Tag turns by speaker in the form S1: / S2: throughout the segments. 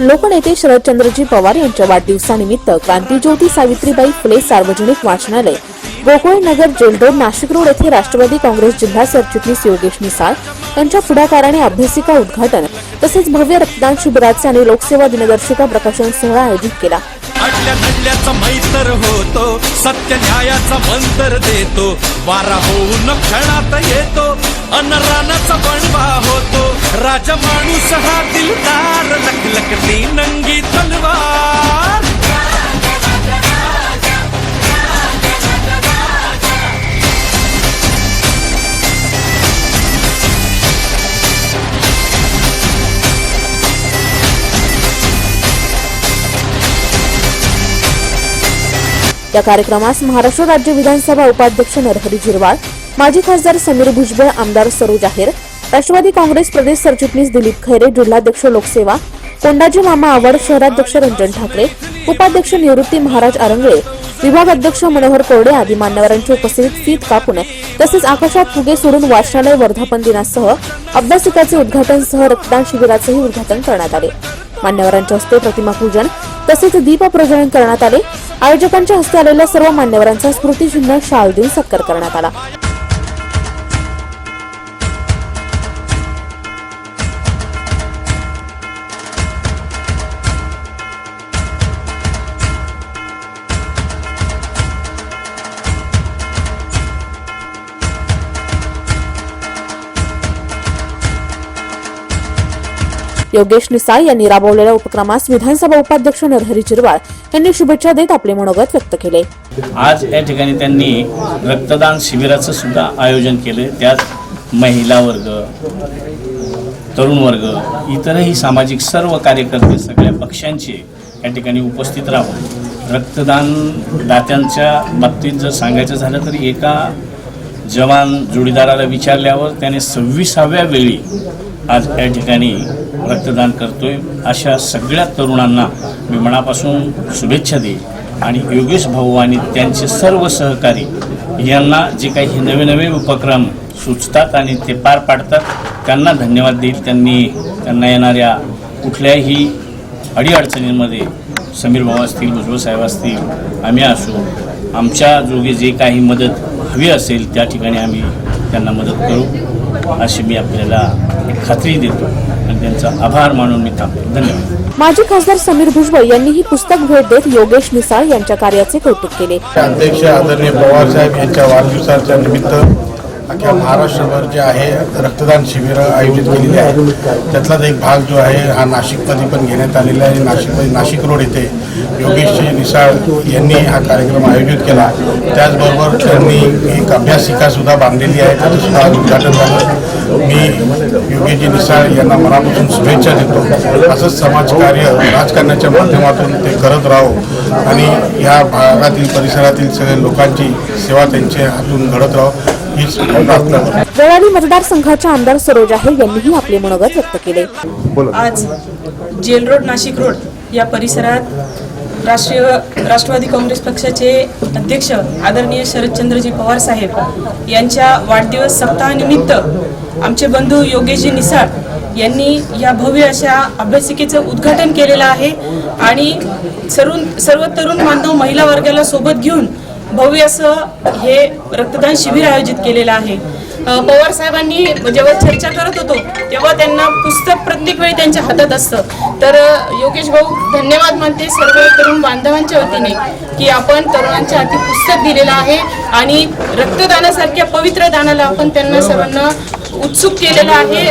S1: लोकनेते शरदचंद्रजी पवार यांच्या वाढदिवसानिमित्त क्रांतीज्योती सावित्रीबाई फुले सार्वजनिक वाचनालय Gokul Nagar jail road Nashik road येथे राष्ट्रवादी काँग्रेस जिल्हा सरचिटणीस योगेश निसाळ यांच्या पुढाकाराने अभ्यासिका उद्घाटन तसेच भव्य रक्तदान शिबिराचे आणि लोकसेवा दिनदर्शिका प्रकाशन सोहळा आयोजित केला.
S2: आपल्या धडल्याचा मैत्र होतो सत्य न्यायाचा मंतर देतो वारा होऊन क्षणात येतो अनरानाचा बणवा होतो राजा माणूस हा दिलदार लखलखती नंगी तलवार.
S1: या कार्यक्रमास महाराष्ट्र राज्य विधानसभा उपाध्यक्ष नरहरी झिरवाळ माजी खासदार समीर भुजबळ आमदार सरोज आहेर राष्ट्रवादी काँग्रेस प्रदेश सरचिटणीस दिलीप खैरे जिल्हाध्यक्ष लोकसेवा कोंडाजी मामा आवड शहराध्यक्ष रंजन ठाकरे उपाध्यक्ष निवृत्ती महाराज आरंगळे विभाग अध्यक्ष मनोहर कोरडे आदी मान्यवरांच्या उपस्थितीत फीत कापून तसेच आकाशात फुगे सोडून वाचनालय वर्धापन दिनासह अभ्यासिकाचे उद्घाटनसह रक्तदान शिबिराचेही उद्घाटन करण्यात आले. मान्यवरांच्या हस्ते प्रतिमा पूजन तसेच दीप प्रज्वलन करण्यात आले. आयोजकांच्या हस्ते आलेल्या सर्व मान्यवरांचा स्मृतिचिन्ह शाल देऊन सत्कार करण्यात आला. योगेश निसाळ यांनी राबवलेल्या उपक्रमास विधानसभा उपाध्यक्ष नरहरी चिरवाळ यांनी शुभेच्छा देत आपले मनोगत व्यक्त केले.
S3: आज या ठिकाणी त्यांनी रक्तदान शिबिराचं सुद्धा आयोजन केलं. त्यात महिला वर्ग तरुण वर्ग इतरही सामाजिक सर्व कार्यकर्ते सगळ्या पक्षांचे या ठिकाणी उपस्थित राहून रक्तदान दात्यांच्या बाबतीत जर सांगायचं झालं तर एका जवान जोडीदाराला विचारल्यावर त्याने सव्वीसाव्या वेळी आज या ठिकाणी रक्तदान करतोय. अशा सगळ्या तरुणांना मी मनापासून शुभेच्छा देईल आणि योगेश भाऊ आणि त्यांचे सर्व सहकारी यांना जे काही हे नवे नवे उपक्रम सुचतात आणि ते पार पाडतात त्यांना धन्यवाद देईल. त्यांनी त्यांना येणाऱ्या कुठल्याही अडीअडचणींमध्ये समीर भाऊ असतील भुजबळ साहेब असतील आम्ही असू. आमच्या जोगे जे काही मदत हवी असेल त्या ठिकाणी आम्ही त्यांना मदत करू. अशी मी आपल्याला एक खात्री देतो आणि त्यांचा आभार मानून मी थांबतो धन्यवाद.
S1: माजी खासदार समीर भुजबळ यांनीही पुस्तक भेट देत योगेश निसाळ यांच्या कार्याचे कौतुक केले.
S4: अध्यक्ष आदरणीय पवार साहेब यांच्या वाढदिवसाच्या निमित्त अख्या महाराष्ट्रभर जे आहे रक्तदान शिबिरं आयोजित केलेली आहेत. त्यातलाच एक भाग जो आहे हा नाशिकमध्ये पण घेण्यात आलेला आहे. नाशिकमध्ये नाशिक रोड येथे योगेश निसाळ यांनी हा कार्यक्रम आयोजित केला. त्याचबरोबर त्यांनी एक अभ्यासिकासुद्धा बांधलेली आहे. त्याचंसुद्धा उद्घाटन झालं. मी योगेशजी निसाळ यांना मनापासून शुभेच्छा देतो. असंच समाजकार्य राजकारणाच्या माध्यमातून ते करत राहो. आणि या भागातील परिसरातील सगळ्या लोकांची सेवा त्यांच्या हातून घडत राहो.
S1: रळाली मतदारसंघाच्या आमदार सरोज आहेर यांनीही आपले मनोगत व्यक्त केले.
S5: आज जेल रोड नाशिक रोड या परिसरात राष्ट्रीय राष्ट्रवादी काँग्रेस पक्षाचे अध्यक्ष आदरणीय शरदचंद्रजी पवार साहेब यांच्या वाढदिवस सप्ताहानिमित्त आमचे बंधू योगेशजी निसाळ यांनी या भव्य अशा अभ्यासिकेचं उद्घाटन केलेलं आहे आणि सर्व सर्व तरुण बांधव महिला वर्गाला सोबत घेऊन भव्य असं हे रक्तदान शिबिर आयोजित केलेलं आहे. पवार साहेबांनी जेव्हा चर्चा करत होतो तेव्हा त्यांना पुस्तक प्रत्येक वेळी त्यांच्या हातात असतं. तर योगेश भाऊ धन्यवाद मानते सर्व तरुण बांधवांच्या वतीने की आपण तरुणांच्या हाती पुस्तक दिलेलं आहे आणि रक्तदानासारख्या पवित्र दानाला आपण त्यांना सर्वांना उत्सुक केलेलं आहे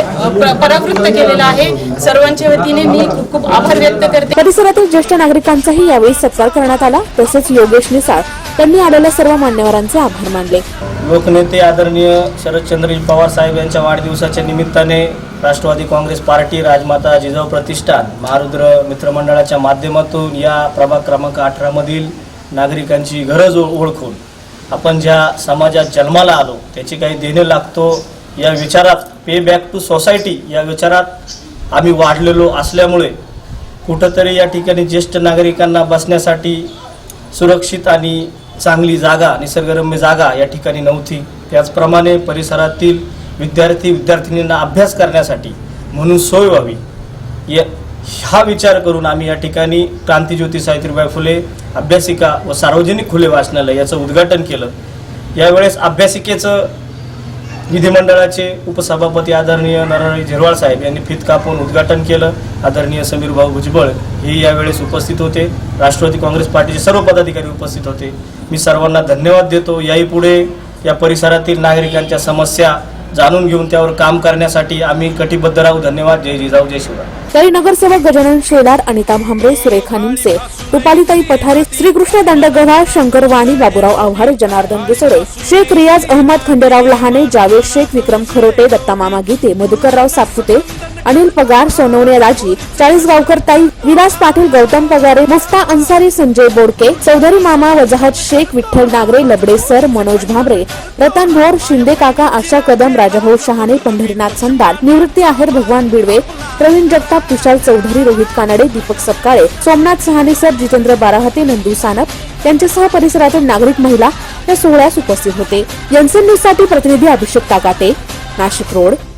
S5: परावृत्त केलेलं आहे. सर्वांच्या वतीने मी खूप खूप आभार व्यक्त करते.
S1: परिसरातील ज्येष्ठ नागरिकांचाही यावेळी सत्कार करण्यात आला. तसेच योगेश निसाळ यांनी आलेल्या सर्व मान्यवरांचे आभार मानले.
S6: लोकनेते आदरणीय शरदचंद्रजी पवार साहेब यांच्या वाढदिवसाच्या निमित्ताने राष्ट्रवादी काँग्रेस पार्टी राजमाता जिजाऊ प्रतिष्ठान महारुद्र मित्रमंडळाच्या माध्यमातून या प्रभाग क्रमांक अठरामधील नागरिकांची गरज ओळखून आपण ज्या समाजात जन्माला आलो त्याची काही देणं लागतो या विचारात पे बॅक टू सोसायटी या विचारात आम्ही वाढलेलो असल्यामुळे कुठंतरी या ठिकाणी ज्येष्ठ नागरिकांना बसण्यासाठी सुरक्षित आणि चांगली जागा निसर्गरम्य जागा या ठिकाणी नव्हती. त्याचप्रमाणे परिसरातील विद्यार्थी विद्यार्थिनींना अभ्यास करण्यासाठी म्हणून सोय व्हावी. या हा विचार करून आम्ही या ठिकाणी क्रांतीज्योती सावित्रीबाई फुले अभ्यासिका व सार्वजनिक खुले वाचनालय याचं उद्घाटन केलं. यावेळेस अभ्यासिकेचं विधिमंडळाचे उपसभापती आदरणीय नरहरी झिरवाळ साहेब यांनी फित कापून उद्घाटन केलं. आदरणीय समीर भाऊ भुजबळ हे यावेळेस उपस्थित होते. राष्ट्रवादी काँग्रेस पार्टीचे सर्व पदाधिकारी उपस्थित होते. मी सर्वांना धन्यवाद देतो. याही पुढे या परिसरातील नागरिकांच्या समस्या जाणून घेऊन त्यावर काम करण्यासाठी आम्ही कटिबद्ध राहू. धन्यवाद. जय जिजाऊ जय शिवराय.
S1: तरी नगरसेवक गजानन शेलार अनिता भांबरे सुरेखा निमसे रुपालीताई पठारे श्रीकृष्ण दंडगव्हाळ शंकर वाणी बाबूराव आव्हाड जनार्दन दुसडे शेख रियाज अहमद खंडेराव लहाने जावेद शेख विक्रम खरोटे दत्तामामा गीते मधुकरराव सापुते अनिल पगार सोनवणे राजी चाळीसगावकर ताई विलास पाटील गौतम पगारे मुफ्ता अन्सारी संजय बोडके चौधरी मामा वजाहत शेख विठ्ठल नागरे लबडे सर मनोज भाबरे रतन भोर शिंदे काका आशा कदम राजाभाऊ शहाणे पंढरीनाथ संदान निवृत्ती आहेर भगवान बिडवे प्रवीण जगताप तुषार चौधरी रोहित कानडे दीपक सपकाळे सोमनाथ सहाने सर जितेंद्र बाराहते नंदू सानप यांच्यासह परिसरातील नागरिक महिला या सोहळ्यास उपस्थित होते. एनसीएन न्यूजसाठी प्रतिनिधी अभिषेक काकाते नाशिक रोड.